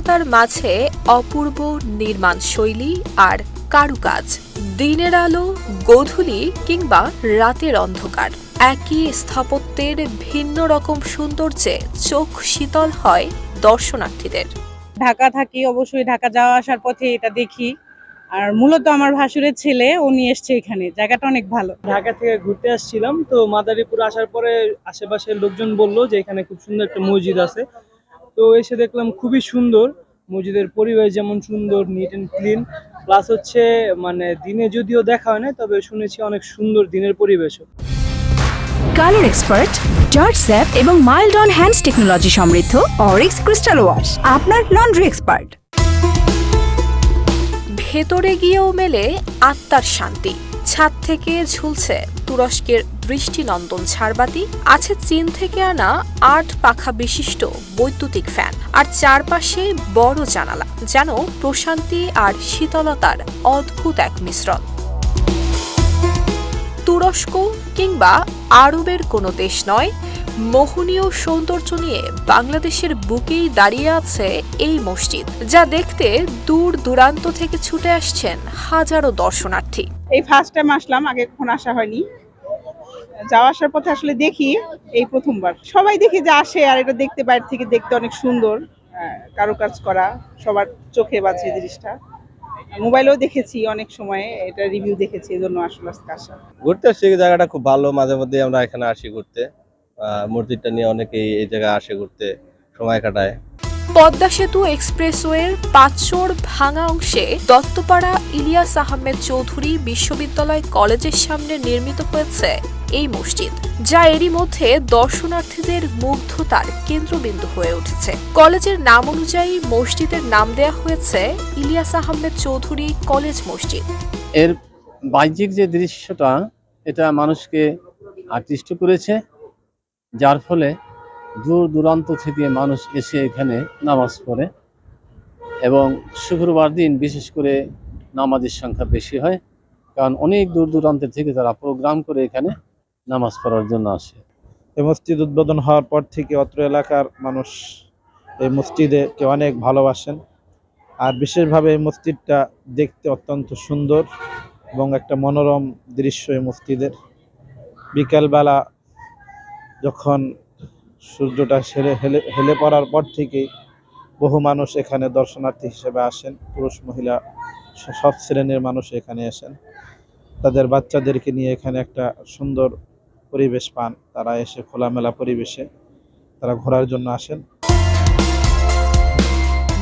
নির্ভরতার মাঝে অপূর্ব নির্মাণ শৈলী আর কারুকাজ। দিনের আলো গোধূলি কিংবা রাতের অন্ধকার। একই স্থাপত্যের ভিন্ন রকম সৌন্দর্যে চোখ শীতল হয় দর্শনার্থীদের। ঢাকা থাকি অবশ্যই ঢাকা যাওয়া আসার পথে এটা দেখি। আর মূলত আমার ভাসুরের ছেলে ও নিয়ে এসছে এখানে। জায়গাটা অনেক ভালো। ঢাকা থেকে ঘুরতে আসছিলাম তো মাদারীপুর আসার পরে আশেপাশের লোকজন বলল যে এখানে খুব সুন্দর একটা মসজিদ আছে। তো এসে দেখলাম খুবই সুন্দর মসজিদের পরিবেশ যেমন সুন্দর নিট অ্যান্ড ক্লিন প্লাস হচ্ছে মানে দিনে যদিও দেখা হয় না তবে শুনেছি অনেক সুন্দর দিনের পরিবেশও। কালার এক্সপার্ট জর্জ স্যাপ এবং মাইল্ড অন হ্যান্ডস টেকনোলজি সমৃদ্ধ অরিক্স ক্রিস্টাল ওয়াশ আপনার লন্ড্রি এক্সপার্ট। ভেতরে গিয়েও মেলে আত্মার শান্তি ছাদ থেকে ঝুলছে তুরস্কের বৃষ্টিনন্দন ঝাড়বাতি আছে চীন থেকে আনা আট পাখা বিশিষ্ট বৈদ্যুতিক ফ্যান আর চারপাশে বড় জানালা, যেন প্রশান্তি আর শীতলতার অদ্ভুত এক মিশ্রণ। তুরস্ক কিংবা আরবের কোনো দেশ নয়, মোহনীয় সৌন্দর্য নিয়ে বাংলাদেশের বুকেই দাঁড়িয়ে আছে এই মসজিদ, যা দেখতে দূর দূরান্ত থেকে ছুটে আসছেন হাজারো দর্শনার্থী। এই ফার্স্ট টাইম আসলাম, আগে কখনো আসা হয়নি। যাওয়া আসার পথে আসলে দেখি এই প্রথমবার। সবাই দেখি যে আসে আর এটা দেখতে বাইরে থেকে দেখতে অনেক সুন্দর আহ, কারুকাজ করা সবার চোখে বাজে জিনিসটা। মোবাইলেও দেখেছি অনেক সময় এটা রিভিউ দেখেছি এই জন্য আসলে আজকে আসা। ঘুরতে আসছি জায়গাটা খুব ভালো মাঝে মধ্যে আমরা এখানে আসি ঘুরতে। মসজিদটা নিয়ে অনেকেই এই জায়গায় আসে ঘুরতে সময় কাটায়। পদ্মা সেতু এক্সপ্রেসওয়ের পাঁচশোর ভাঙা অংশে দত্তপাড়া ইলিয়াস আহমেদ চৌধুরী বিশ্ববিদ্যালয় কলেজের সামনে নির্মিত হয়েছে এই মসজিদ, যা এরই মধ্যে দর্শনার্থীদের মুগ্ধতার কেন্দ্রবিন্দু হয়ে উঠেছে। কলেজের নাম অনুযায়ী মসজিদের নাম দেয়া হয়েছে ইলিয়াস আহমেদ চৌধুরী কলেজ মসজিদ। এর বাহ্যিক যে দৃশ্যটা, এটা মানুষকে আকৃষ্ট করেছে, যার ফলে দূর দূরান্ত থেকে মানুষ এসে এখানে নামাজ পড়ে এবং শুক্রবার দিন বিশেষ করে নামাজের সংখ্যা বেশি হয়, কারণ অনেক দূর দূরান্তের থেকে তারা প্রোগ্রাম করে এখানে নামাজ পড়ার জন্য আসে। এই মসজিদ উদ্বোধন হওয়ার পর থেকে অত্র এলাকার মানুষ এই মসজিদকে অনেক ভালোবাসেন। আর বিশেষভাবে এই মসজিদটা দেখতে অত্যন্ত সুন্দর এবং একটা মনোরম দৃশ্য এই মসজিদের। বিকেলবেলা যখন সূর্যটা সেরে হেলে হেলে পড়ার পর থেকে বহু মানুষ এখানে দর্শনার্থী হিসেবে আসেন। পুরুষ, মহিলা সব শ্রেণির মানুষ এখানে আসেন। তাদের বাচ্চাদেরকে নিয়ে এখানে একটা সুন্দর পরিবেশ পান। তারা এসে খোলামেলা পরিবেশে তারা ঘোরার জন্য আসেন।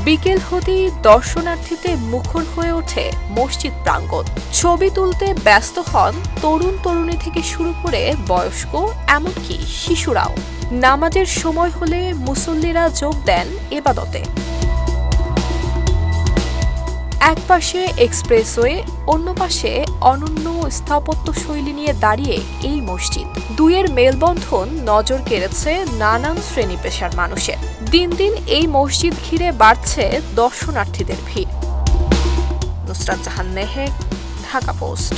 বিকেল হতেই দর্শনার্থীতে মুখর হয়ে ওঠে মসজিদ প্রাঙ্গণ। ছবি তুলতে ব্যস্ত হন তরুণ তরুণী থেকে শুরু করে বয়স্ক, এমনকি শিশুরাও। নামাজের সময় হলে মুসল্লিরা যোগ দেন এবাদতে। এক পাশে এক্সপ্রেসওয়ে অন্য পাশে অনন্য স্থাপত্য শৈলী নিয়ে দাঁড়িয়ে এই মসজিদ। দুইয়ের মেলবন্ধন নজর কেড়েছে নানান শ্রেণি পেশার মানুষের। দিন দিন এই মসজিদ ঘিরে বাড়ছে দর্শনার্থীদের ভিড়। নুসরাত জাহান নেহে ঢাকা পোস্ট।